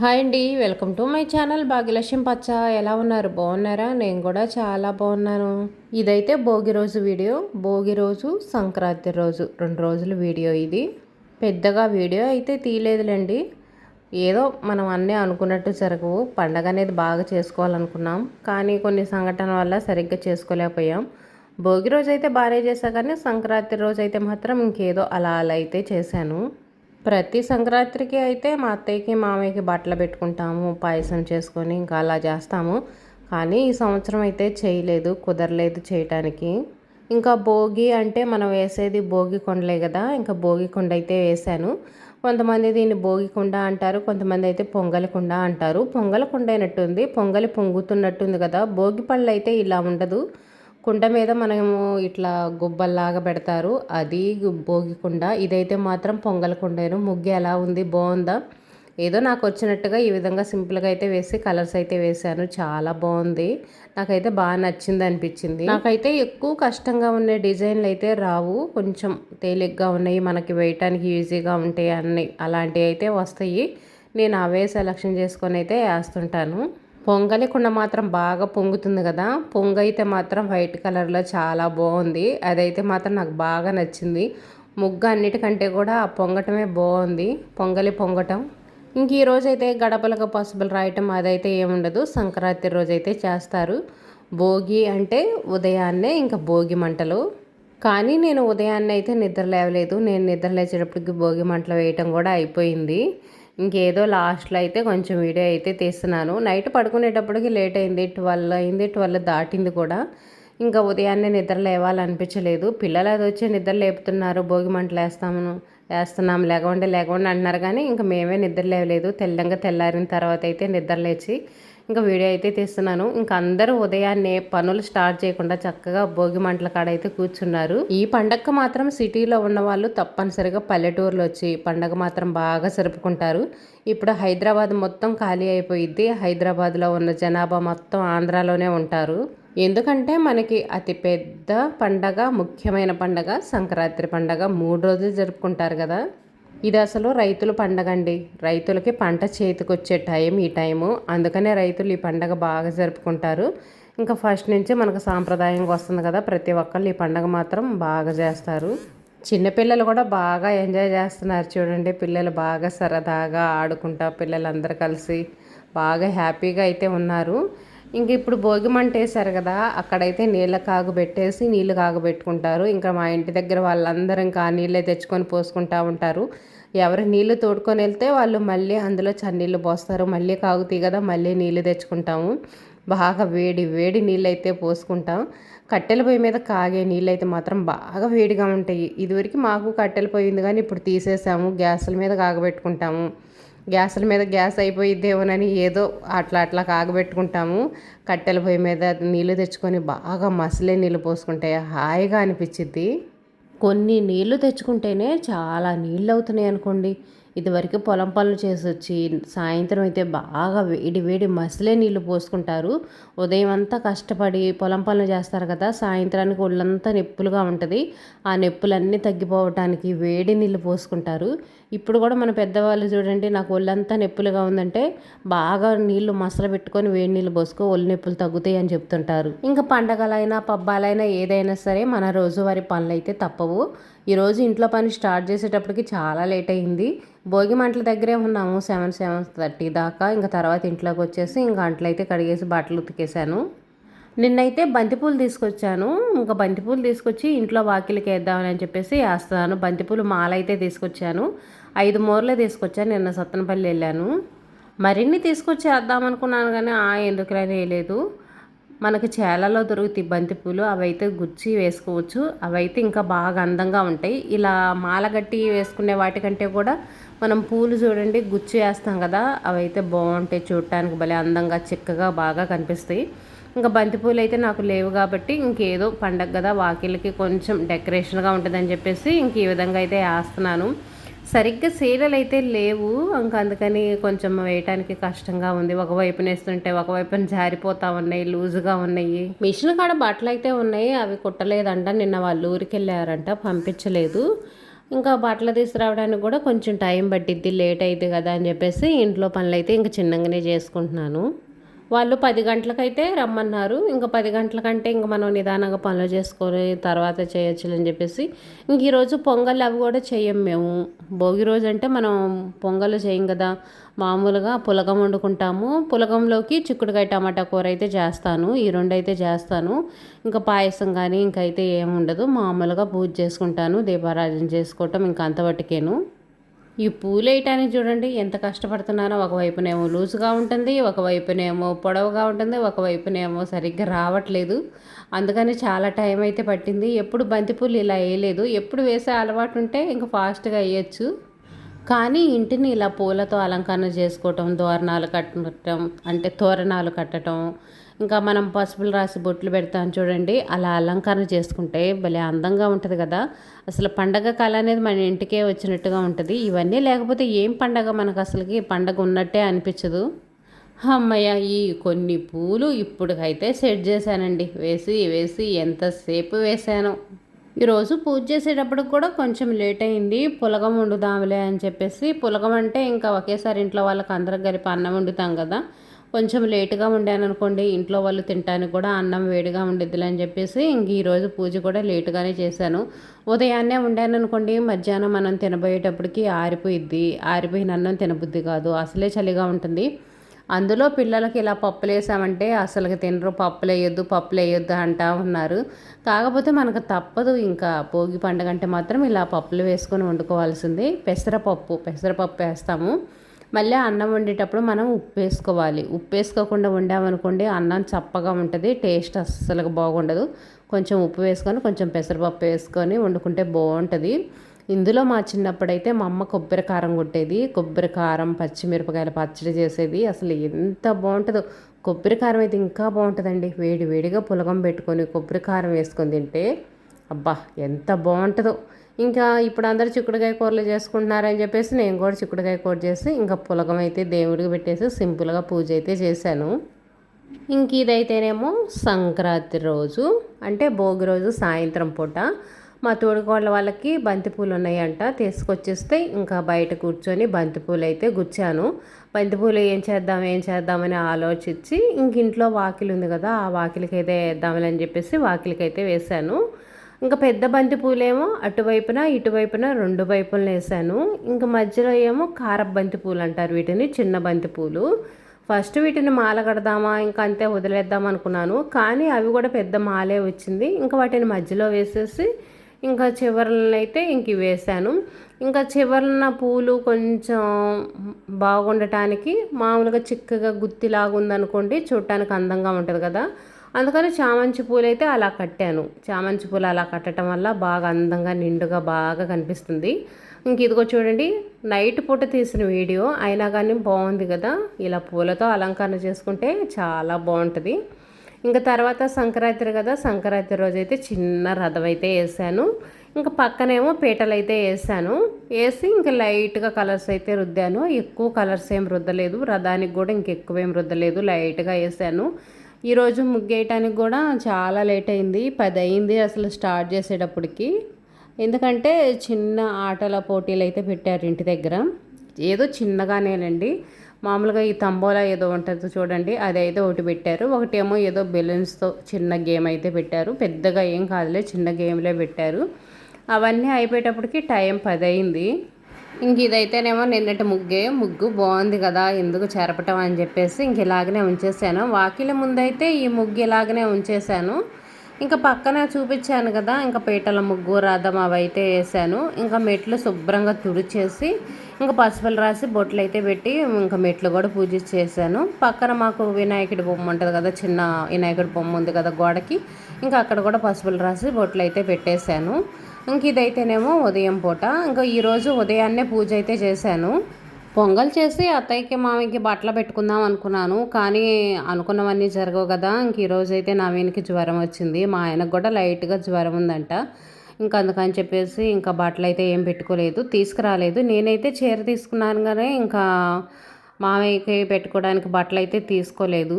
Hi అండి welcome to my channel భాగ్యలక్ష్యం పచ్చ. ఎలా ఉన్నారు? బాగున్నారా? నేను కూడా చాలా బాగున్నాను. ఇదైతే భోగి రోజు వీడియో. భోగి రోజు సంక్రాంతి రోజు. రెండు రోజుల వీడియో ఇది. పెద్దగా వీడియో అయితే తీయలేదులేండి. ఏదో మనం అన్నీ అనుకున్నట్టు జరగవు. పండగ అనేది బాగా చేసుకోవాలనుకున్నాం. కానీ కొన్ని సంఘటన వల్ల సరిగ్గా చేసుకోలేకపోయాం. భోగి రోజు అయితే బాగానే చేశా కానీ సంక్రాంతి రోజు అయితే మాత్రం ఇంకేదో అలా అలా అయితే చేశాను. ప్రతి సంక్రాంతికి అయితే మా అత్తయ్యకి మామయ్యకి బట్టలు పెట్టుకుంటాము పాయసం చేసుకొని ఇంకా అలా చేస్తాము. కానీ ఈ సంవత్సరం అయితే చేయలేదు కుదరలేదు చేయటానికి. ఇంకా భోగి అంటే మనం వేసేది భోగి కొండలే కదా ఇంకా భోగి కొండ అయితే వేశాను. కొంతమంది దీన్ని భోగి కుండ అంటారు కొంతమంది అయితే పొంగలి కుండ అంటారు. పొంగల కుండ అయినట్టుంది పొంగలి పొంగుతున్నట్టుంది కదా. భోగి పళ్ళు అయితే ఇలా ఉండదు. కుండ మీద మనము ఇట్లా గుబ్బల్లాగా పెడతారు. అది భోగి కుండ ఇదైతే మాత్రం పొంగల్ కుండేను. ముగ్గు ఎలా ఉంది? బాగుందా? ఏదో నాకు వచ్చినట్టుగా ఈ విధంగా సింపుల్గా అయితే వేసి కలర్స్ అయితే వేశాను. చాలా బాగుంది. నాకైతే బాగా నచ్చింది అనిపించింది. నాకైతే ఎక్కువ కష్టంగా ఉండే డిజైన్లు అయితే రావు. కొంచెం తేలిగ్గా ఉన్నాయి. మనకి వేయటానికి ఈజీగా ఉంటాయి అన్నీ. అలాంటివి అయితే వస్తాయి. నేను అవే సెలక్షన్ చేసుకొని అయితే వేస్తుంటాను. పొంగలి కుండ మాత్రం బాగా పొంగుతుంది కదా. పొంగ అయితే మాత్రం వైట్ కలర్లో చాలా బాగుంది. అదైతే మాత్రం నాకు బాగా నచ్చింది. ముగ్గు అన్నిటికంటే కూడా ఆ పొంగటమే బాగుంది. పొంగలి పొంగటం. ఇంక ఈ రోజైతే గడపలకు పసుపులు రాయటం అదైతే ఏముండదు. సంక్రాంతి రోజైతే చేస్తారు. భోగి అంటే ఉదయాన్నే ఇంకా భోగి మంటలు. కానీ నేను ఉదయాన్నే అయితే నిద్ర లేవలేదు. నేను నిద్ర లేచేటప్పటికి భోగి మంటలు వేయటం కూడా అయిపోయింది. ఇంకేదో లాస్ట్లో అయితే కొంచెం వీడియో అయితే తీస్తున్నాను. నైట్ పడుకునేటప్పటికి లేట్ అయింది ట్వెల్వ్ అయింది ట్వెల్వ్ దాటింది కూడా. ఇంకా ఉదయాన్నే నిద్ర లేవాలనిపించలేదు. పిల్లలు అది వచ్చి నిద్ర లేపుతున్నారు. భోగి మంటలు వేస్తాము వేస్తున్నాం లేకుంటే లేకుండా అంటున్నారు కానీ ఇంకా మేమే నిద్ర లేవలేదు. తెల్లంగా తెల్లారిన తర్వాత అయితే నిద్ర లేచి ఇంకా వీడియో అయితే తీస్తున్నాను. ఇంకా అందరూ ఉదయాన్నే పనులు స్టార్ట్ చేయకుండా చక్కగా భోగి మంటల కాడ అయితే కూర్చున్నారు. ఈ పండగ మాత్రం సిటీలో ఉన్న వాళ్ళు తప్పనిసరిగా పల్లెటూరులో వచ్చి పండగ మాత్రం బాగా జరుపుకుంటారు. ఇప్పుడు హైదరాబాద్ మొత్తం ఖాళీ అయిపోయింది హైదరాబాద్లో ఉన్న జనాభా మొత్తం ఆంధ్రాలోనే ఉంటారు. ఎందుకంటే మనకి అతి పెద్ద పండగ ముఖ్యమైన పండగ సంక్రాంతి పండగ. మూడు రోజులు జరుపుకుంటారు కదా. ఇది అసలు రైతుల పండగ అండి రైతులకి పంట చేతికి వచ్చే టైం ఈ టైము. అందుకనే రైతులు ఈ పండగ బాగా జరుపుకుంటారు. ఇంకా ఫస్ట్ నుంచి మనకు సాంప్రదాయంగా వస్తుంది కదా ప్రతి ఒక్కళ్ళు ఈ పండగ మాత్రం బాగా చేస్తారు. చిన్నపిల్లలు కూడా బాగా ఎంజాయ్ చేస్తున్నారు చూడండి. పిల్లలు బాగా సరదాగా ఆడుకుంటా పిల్లలందరూ కలిసి బాగా హ్యాపీగా అయితే ఉన్నారు. ఇంక ఇప్పుడు భోగి మంట వేశారు కదా అక్కడైతే నీళ్ళ కాగు పెట్టేసి నీళ్ళు కాగబెట్టుకుంటారు. ఇంకా మా ఇంటి దగ్గర వాళ్ళందరూ ఇంకా ఆ నీళ్ళే తెచ్చుకొని పోసుకుంటూ ఉంటారు. ఎవరు నీళ్ళు తోడుకొని వెళ్తే వాళ్ళు మళ్ళీ అందులో చన్నీళ్ళు పోస్తారు. మళ్ళీ కాగుతాయి కదా మళ్ళీ నీళ్ళు తెచ్చుకుంటాము. బాగా వేడి వేడి నీళ్ళు అయితే పోసుకుంటాం. కట్టెల పొయ్యి మీద కాగే నీళ్ళు అయితే మాత్రం బాగా వేడిగా ఉంటాయి. ఇదివరకు మాకు కట్టెల పొయ్యి ఉంది కానీ ఇప్పుడు తీసేసాము గ్యాసుల మీద కాగబెట్టుకుంటాము. గ్యాసుల మీద గ్యాస్ అయిపోయిద్దేమోనని ఏదో అట్లా అట్లా కాగబెట్టుకుంటాము. కట్టెల పొయ్యి మీద నీళ్ళు తెచ్చుకొని బాగా మసలే నీళ్ళు పోసుకుంటే హాయిగా అనిపించిద్ది కొన్ని నీళ్ళు తెచ్చుకుంటేనే చాలా నీళ్ళు అవుతున్నాయి అనుకోండి. ఇదివరకు పొలం పనులు చేసి వచ్చి సాయంత్రం అయితే బాగా వేడి వేడి మసలే నీళ్ళు పోసుకుంటారు. ఉదయం అంతా కష్టపడి పొలం పనులు చేస్తారు కదా సాయంత్రానికి ఒళ్ళంతా నొప్పులుగా ఉంటుంది. ఆ నొప్పులన్నీ తగ్గిపోవటానికి వేడి నీళ్ళు పోసుకుంటారు. ఇప్పుడు కూడా మన పెద్దవాళ్ళు చూడండి నాకు ఒళ్ళంతా నొప్పులుగా ఉందంటే బాగా నీళ్ళు మసల పెట్టుకొని వేడి నీళ్ళు పోసుకో ఒళ్ళు నొప్పులు తగ్గుతాయి అని చెప్తుంటారు. ఇంకా పండగలైనా పబ్బాలైనా ఏదైనా సరే మన రోజువారి పనులు అయితే తప్పవు ఈరోజు ఇంట్లో పని స్టార్ట్ చేసేటప్పటికి చాలా లేట్ అయింది. భోగి మంటల దగ్గరే ఉన్నాము. సెవెన్ సెవెన్ థర్టీ దాకా. ఇంకా తర్వాత ఇంట్లోకి వచ్చేసి ఇంకా అంట్లయితే కడిగేసి బట్టలు ఉతికేసాను నిన్నైతే బంతిపూలు తీసుకొచ్చాను. ఇంకా బంతిపూలు తీసుకొచ్చి ఇంట్లో వాకిలికి వేద్దామని చెప్పేసి వేస్తున్నాను. బంతిపూలు మాల అయితే తీసుకొచ్చాను. ఐదు మూరలే తీసుకొచ్చాను. నిన్న సత్తనపల్లి వెళ్ళాను. మరిన్ని తీసుకొచ్చి వేద్దాం అనుకున్నాను కానీ ఎందుకులే వేయలేదు. మనకి చేలలో దొరుకుతాయి బంతిపూలు అవైతే గుచ్చి వేసుకోవచ్చు. అవైతే ఇంకా బాగా అందంగా ఉంటాయి. ఇలా మాలగట్టి వేసుకునే వాటికంటే కూడా మనం పూలు చూడండి గుచ్చి వేస్తాం కదా అవైతే బాగుంటాయి చూడటానికి. భలే అందంగా చిక్కగా బాగా కనిపిస్తాయి. ఇంకా బంతిపూలు అయితే నాకు లేవు కాబట్టి ఇంకేదో పండగ కదా వాకిళ్ళకి కొంచెం డెకరేషన్గా ఉంటుందని చెప్పేసి ఇంక ఈ విధంగా అయితే వేస్తున్నాను. సరిగ్గా సీలలు అయితే లేవు. ఇంకా అందుకని కొంచెం వేయటానికి కష్టంగా ఉంది. ఒకవైపు వేస్తుంటే ఒకవైపున జారిపోతా ఉన్నాయి లూజుగా ఉన్నాయి. మిషన్ కాడ బట్టలు అయితే ఉన్నాయి. అవి కుట్టలేదంట. నిన్న వాళ్ళు ఊరికి వెళ్ళారంట పంపించలేదు. ఇంకా బట్టలు తీసుకురావడానికి కూడా కొంచెం టైం పట్టిద్ది. లేట్ అయింది కదా అని చెప్పేసి ఇంట్లో పనులు అయితే ఇంకా చిన్నగానే చేసుకుంటున్నాను. వాళ్ళు పది గంటలకైతే రమ్మన్నారు. ఇంకా పది గంటల కంటే ఇంక మనం నిదానంగా పనులు చేసుకొని తర్వాత చేయొచ్చు అని చెప్పేసి ఇంక ఈరోజు పొంగల్ అవి కూడా చేయం మేము. భోగి రోజు అంటే మనం పొంగల్ చేయం కదా. మామూలుగా పులగం వండుకుంటాము. పులగంలోకి చిక్కుడుకాయ టమాటా కూర అయితే చేస్తాను. ఈ రెండు అయితే చేస్తాను. ఇంకా పాయసం కానీ ఇంకైతే ఏముండదు మామూలుగా పూజ చేసుకుంటాను. దీపారాధన చేసుకోవటం ఇంకా అంతవట్టుకేను ఈ పూలు వేయటానికి చూడండి ఎంత కష్టపడుతున్నానో. ఒకవైపునేమో లూజుగా ఉంటుంది ఒకవైపునేమో పొడవుగా ఉంటుంది ఒకవైపునేమో సరిగ్గా రావట్లేదు. అందుకని చాలా టైం అయితే పట్టింది. ఎప్పుడు బంతిపూలు ఇలా వేయలేదు. ఎప్పుడు వేసే అలవాటు ఉంటే ఇంకా ఫాస్ట్గా వేయచ్చు. కానీ ఇంటిని ఇలా పూలతో అలంకరణ చేసుకోవటం తోరణాలు కట్టడం అంటే తోరణాలు కట్టడం ఇంకా మనం పసుపులు రాసి బొట్లు పెడతాం చూడండి. అలా అలంకరణ చేసుకుంటే భలే అందంగా ఉంటుంది కదా. అసలు పండగ కళ అనేది మన ఇంటికే వచ్చినట్టుగా ఉంటుంది. ఇవన్నీ లేకపోతే ఏం పండగ మనకు అసలుకి? పండగ ఉన్నట్టే అనిపించదు. అమ్మయ్య ఈ కొన్ని పూలు ఇప్పటికైతే సెట్ చేశానండి. వేసి వేసి ఎంతసేపు వేసాను ఈరోజు పూజ చేసేటప్పుడు కూడా కొంచెం లేట్ అయింది. పులగం వండుదాంలే అని చెప్పేసి పులగం అంటే ఇంకా ఒకేసారి ఇంట్లో వాళ్ళకి అందరం కలిపి అన్నం వండుతాం కదా. కొంచెం లేటుగా ఉండాను అనుకోండి ఇంట్లో వాళ్ళు తినడానికి కూడా అన్నం వేడిగా ఉండిద్దిలే అని చెప్పేసి ఇంక ఈరోజు పూజ కూడా లేటుగానే చేశాను. ఉదయాన్నే వండాను అనుకోండి మధ్యాహ్నం మనం తినబోయేటప్పటికి ఆరిపోయిద్ది. ఆరిపోయిన అన్నం తినబుద్ధి కాదు అసలే చలిగా ఉంటుంది. అందులో పిల్లలకి ఇలా పప్పులు వేసామంటే అసలుకి తినరు పప్పులు వేయొద్దు పప్పులు వేయొద్దు అంటా ఉన్నారు. కాకపోతే మనకు తప్పదు ఇంకా భోగి పండుగ అంటే మాత్రం ఇలా పప్పులు వేసుకొని వండుకోవాల్సింది. పెసరపప్పు పెసరపప్పు వేస్తాము. మళ్ళీ అన్నం వండేటప్పుడు మనం ఉప్పు వేసుకోవాలి. ఉప్పు వేసుకోకుండా వండామనుకోండి అన్నం చప్పగా ఉంటుంది టేస్ట్ అస్సలు బాగుండదు. కొంచెం ఉప్పు వేసుకొని కొంచెం పెసరపప్పు వేసుకొని వండుకుంటే బాగుంటుంది. ఇందులో మా చిన్నప్పుడైతే మా అమ్మ కొబ్బరి కారం కొట్టేది. కొబ్బరి కారం పచ్చిమిరపకాయల పచ్చడి చేసేది. అసలు ఎంత బాగుంటుందో. కొబ్బరి కారం అయితే ఇంకా బాగుంటుందండి. వేడి వేడిగా పులగం పెట్టుకొని కొబ్బరి కారం వేసుకొని తింటే అబ్బా ఎంత బాగుంటుందో. ఇంకా ఇప్పుడు అందరు చిక్కుడుకాయ కూరలు చేసుకుంటున్నారని చెప్పేసి నేను కూడా చిక్కుడుకాయ కూర చేసి ఇంకా పులగం అయితే దేవుడికి పెట్టేసి సింపుల్గా పూజ అయితే చేశాను. ఇంక ఇదైతేనేమో సంక్రాంతి రోజు అంటే భోగి రోజు సాయంత్రం పూట. మా తోడుకోళ్ళ వాళ్ళకి బంతిపూలు ఉన్నాయంట తీసుకొచ్చేస్తే ఇంకా బయట కూర్చొని బంతిపూలు అయితే గుచ్చాను. బంతిపూలు ఏం చేద్దాం ఏం చేద్దామని ఆలోచించి ఇంక ఇంట్లో వాకిలి ఉంది కదా ఆ వాకిలికి అయితే వేద్దామని చెప్పేసి వాకిలికి అయితే వేశాను. ఇంకా పెద్ద బంతి పూలేమో అటువైపున ఇటువైపున రెండు వైపున వేసాను ఇంకా మధ్యలో ఏమో కారపు బంతి పూలు అంటారు వీటిని చిన్న బంతి పూలు. ఫస్ట్ వీటిని మాల కడదామా ఇంకా అంతే వదిలేద్దాం అనుకున్నాను. కానీ అవి కూడా పెద్ద మాలే వచ్చింది. ఇంకా వాటిని మధ్యలో వేసేసి ఇంకా చివరలను ఇంక వేసాను ఇంకా చివరన పూలు కొంచెం బాగుండటానికి మామూలుగా చిక్కగా గుత్తిలాగా ఉందనుకోండి చూడటానికి అందంగా ఉంటుంది కదా. అందుకని చామంతి పూలు అయితే అలా కట్టాను. చామంతి పూలు అలా కట్టడం వల్ల బాగా అందంగా నిండుగా బాగా కనిపిస్తుంది. ఇంక ఇదిగో చూడండి నైట్ పూట తీసిన వీడియో. అయినా కానీ బాగుంది కదా? ఇలా పూలతో అలంకరణ చేసుకుంటే చాలా బాగుంటుంది. ఇంకా తర్వాత సంక్రాంతి కదా? సంక్రాంతి రోజు అయితే చిన్న రథం అయితే వేసాను. ఇంకా పక్కనేమో పీటలు అయితే వేసాను. వేసి ఇంకా లైట్గా కలర్స్ అయితే రుద్దాను. ఎక్కువ కలర్స్ ఏం రుద్దలేదు. రథానికి కూడా ఇంకెక్కువ ఏం రుద్దలేదు. లైట్గా వేసాను. ఈరోజు ముగ్గేయటానికి కూడా చాలా లేట్ అయింది. పది అయింది అసలు స్టార్ట్ చేసేటప్పటికి. ఎందుకంటే చిన్న ఆటల పోటీలు అయితే పెట్టారు ఇంటి దగ్గర. ఏదో చిన్నగానేనండి. మామూలుగా ఈ తంబోలా ఏదో ఉంటుంది చూడండి అది అయితే ఒకటి పెట్టారు. ఒకటేమో ఏదో బెలూన్స్తో చిన్న గేమ్ అయితే పెట్టారు. పెద్దగా ఏం కాదులే చిన్న గేమ్లే పెట్టారు. అవన్నీ అయిపోయేటప్పటికి టైం పది అయింది ఇంక ఇదైతేనేమో నిన్నటి ముగ్గే. ముగ్గు బాగుంది కదా ఎందుకు చెరపటం అని చెప్పేసి ఇంక ఇలాగనే ఉంచేసాను. వాకిల ముందైతే ఈ ముగ్గు ఇలాగనే ఉంచేసాను. ఇంకా పక్కన చూపించాను కదా ఇంకా పీటల ముగ్గు రథం అవి అయితే వేసాను. ఇంకా మెట్లు శుభ్రంగా తుడిచేసి ఇంకా పసుపులు రాసి బొట్లు అయితే పెట్టి ఇంకా మెట్లు కూడా పూజ చేశాను. పక్కన మాకు వినాయకుడి బొమ్మ ఉంటుంది కదా చిన్న వినాయకుడి బొమ్మ ఉంది కదా గోడకి ఇంకా అక్కడ కూడా పసుపులు రాసి బొట్లు అయితే పెట్టేశాను. ఇంక ఇదైతేనేమో ఉదయం పూట. ఇంకా ఈరోజు ఉదయాన్నే పూజ అయితే చేశాను. పొంగల్ చేసి అత్తయ్యకి మామయ్యకి బట్టలు పెట్టుకుందాం అనుకున్నాను. కానీ అనుకున్నవన్నీ జరగవు కదా. ఇంక ఈరోజు అయితే నవీన్కి జ్వరం వచ్చింది. మా ఆయనకు కూడా లైట్గా జ్వరం ఉందంట. ఇంకా అందుకని చెప్పేసి ఇంకా బట్టలు అయితే ఏం పెట్టుకోలేదు. తీసుకురాలేదు. నేనైతే చీర తీసుకున్నాను కానీ ఇంకా మామయ్యకి పెట్టుకోవడానికి బట్టలు అయితే తీసుకోలేదు.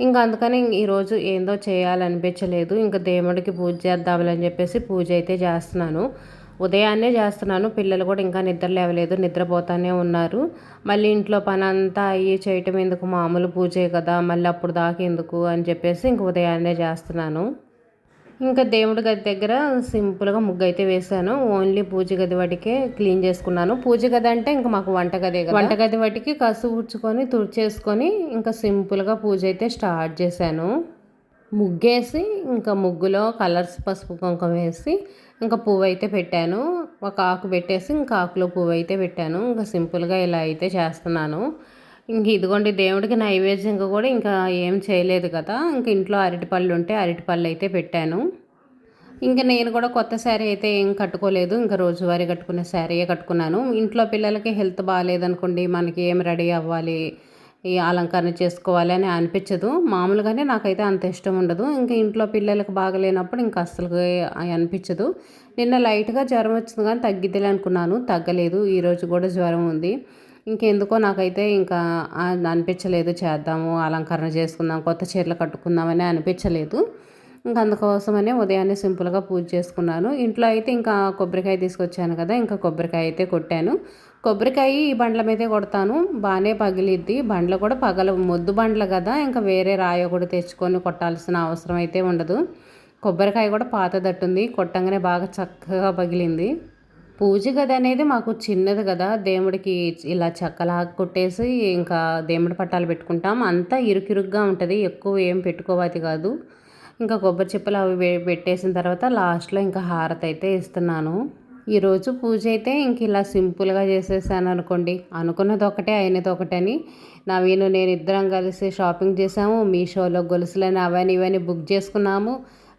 ఇంకా అందుకని ఈరోజు ఏందో చేయాలనిపించలేదు. ఇంకా దేవుడికి పూజ చేద్దామని చెప్పేసి పూజ అయితే చేస్తున్నాను. ఉదయాన్నే చేస్తున్నాను. పిల్లలు కూడా ఇంకా నిద్ర లేవలేదు నిద్రపోతానే ఉన్నారు. మళ్ళీ ఇంట్లో పని అంతా అయ్యి చేయటం ఎందుకు? మామూలు పూజే కదా మళ్ళీ అప్పుడు దాకా ఎందుకు? అని చెప్పేసి ఇంక ఉదయాన్నే చేస్తున్నాను. ఇంకా దేవుడి గది దగ్గర సింపుల్గా ముగ్గు అయితే వేసాను. ఓన్లీ పూజ గది వాటికే క్లీన్ చేసుకున్నాను. పూజ గది అంటే ఇంకా మాకు వంట గది వంట గది వాటికి కసు ఊడ్చుకొని తుడిచేసుకొని ఇంకా సింపుల్గా పూజ అయితే స్టార్ట్ చేశాను. ముగ్గేసి ఇంకా ముగ్గులో కలర్స్ పసుపు కుంకం వేసి ఇంకా పువ్వు అయితే పెట్టాను. ఒక ఆకు పెట్టేసి ఇంకా ఆకులో పువ్వు అయితే పెట్టాను. ఇంకా సింపుల్గా ఇలా అయితే చేస్తున్నాను. ఇంక ఇదిగోండి దేవుడికి నైవేద్యంగా కూడా ఇంకా ఏం చేయలేదు కదా. ఇంక ఇంట్లో అరటిపళ్ళు ఉంటే అరటిపళ్ళు అయితే పెట్టాను. ఇంకా నేను కూడా కొత్త శారీ అయితే ఏం కట్టుకోలేదు. ఇంకా రోజువారీ కట్టుకునే శారీయే కట్టుకున్నాను. ఇంట్లో పిల్లలకి హెల్త్ బాగాలేదనుకోండి మనకి ఏం రెడీ అవ్వాలి ఈ అలంకరణ చేసుకోవాలి అని అనిపించదు. మామూలుగానే నాకైతే అంత ఇష్టం ఉండదు. ఇంకా ఇంట్లో పిల్లలకు బాగలేనప్పుడు ఇంకా అస్సలు అనిపించదు. నిన్న లైట్గా జ్వరం వచ్చింది కానీ తగ్గిద్దిలే అనుకున్నాను. తగ్గలేదు. ఈరోజు కూడా జ్వరం ఉంది. ఇంకెందుకో నాకైతే ఇంకా అనిపించలేదు చేద్దాము అలంకరణ చేసుకుందాం కొత్త చీరలు కట్టుకుందామని అనిపించలేదు. ఇంకా అందుకోసమనే ఉదయాన్నే సింపుల్గా పూజ చేసుకున్నాను. ఇంట్లో అయితే ఇంకా కొబ్బరికాయ తీసుకొచ్చాను కదా ఇంకా కొబ్బరికాయ అయితే కొట్టాను. కొబ్బరికాయ ఈ బండ్ల మీదే కొడతాను బాగానే పగిలిద్ది. బండ్లు కూడా పగల మొద్దు బండ్లు కదా ఇంకా వేరే రాయ కూడా తెచ్చుకొని కొట్టాల్సిన అవసరం అయితే ఉండదు. కొబ్బరికాయ కూడా పాతదట్టుంది కొట్టంగానే బాగా చక్కగా పగిలింది. పూజ గది అనేది మాకు చిన్నది కదా దేవుడికి ఇలా చెక్కలా కొట్టేసి ఇంకా దేవుడి పట్టాలు పెట్టుకుంటాం. అంతా ఇరుకిరుగ్గా ఉంటుంది. ఎక్కువ ఏం పెట్టుకోవాలి కాదు. ఇంకా కొబ్బరి చిప్పలు అవి పెట్టేసిన తర్వాత లాస్ట్లో ఇంకా హారతి అయితే ఇస్తున్నాను. ఈరోజు పూజ అయితే ఇంక ఇలా సింపుల్గా చేసేసాను అనుకోండి. అనుకున్నది ఒకటే అయినది ఒకటని. నవీను నేను ఇద్దరం కలిసి షాపింగ్ చేసాము. మీషోలో గొలుసులని అవన్నీ ఇవన్నీ బుక్ చేసుకున్నాము.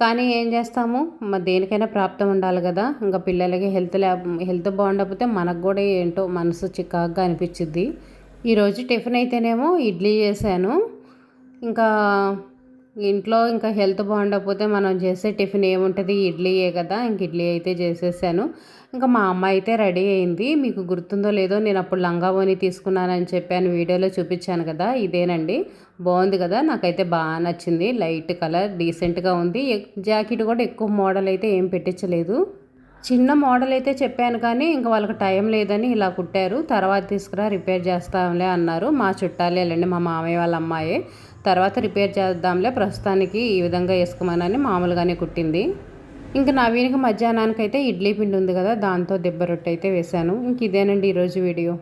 కానీ ఏం చేస్తాము? మా దేనికైనా ప్రాప్తం ఉండాలి కదా. ఇంకా పిల్లలకి హెల్త్ లే హెల్త్ బాగుండకపోతే మనకు కూడా ఏంటో మనసు చికాగ్గా అనిపించింది ఈరోజు టిఫిన్ అయితేనేమో ఇడ్లీ చేశాను. ఇంకా ఇంట్లో ఇంకా హెల్త్ బాగుండకపోతే మనం చేసే టిఫిన్ ఏముంటుంది? ఇడ్లీయే కదా? ఇంక ఇడ్లీ అయితే చేసేసాను. ఇంకా మా అమ్మ అయితే రెడీ అయింది. మీకు గుర్తుందో లేదో నేను అప్పుడు లంగా ఓని తీసుకున్నానని చెప్పాను. వీడియోలో చూపించాను కదా? ఇదేనండి. బాగుంది కదా? నాకైతే బాగా నచ్చింది. లైట్ కలర్ డీసెంట్గా ఉంది. జాకెట్ కూడా ఎక్కువ మోడల్ అయితే ఏం పెట్టించలేదు. చిన్న మోడల్ అయితే చెప్పాను కానీ ఇంకా వాళ్ళకి టైం లేదని ఇలా కుట్టారు. తర్వాత తీసుకురా రిపేర్ చేస్తాంలే అన్నారు. మా చుట్టాలే వెళ్ళండి మా మామయ్య వాళ్ళ అమ్మాయి. తర్వాత రిపేర్ చేద్దాంలే. ప్రస్తుతానికి ఈ విధంగా వేసుకోమనని మామూలుగానే కుట్టింది. ఇంకా నవీనికి మధ్యాహ్నానికి అయితే ఇడ్లీ పిండి ఉంది కదా దాంతో దెబ్బ రొట్టె అయితే వేశాను. ఇంక ఇదేనండి ఈరోజు వీడియో.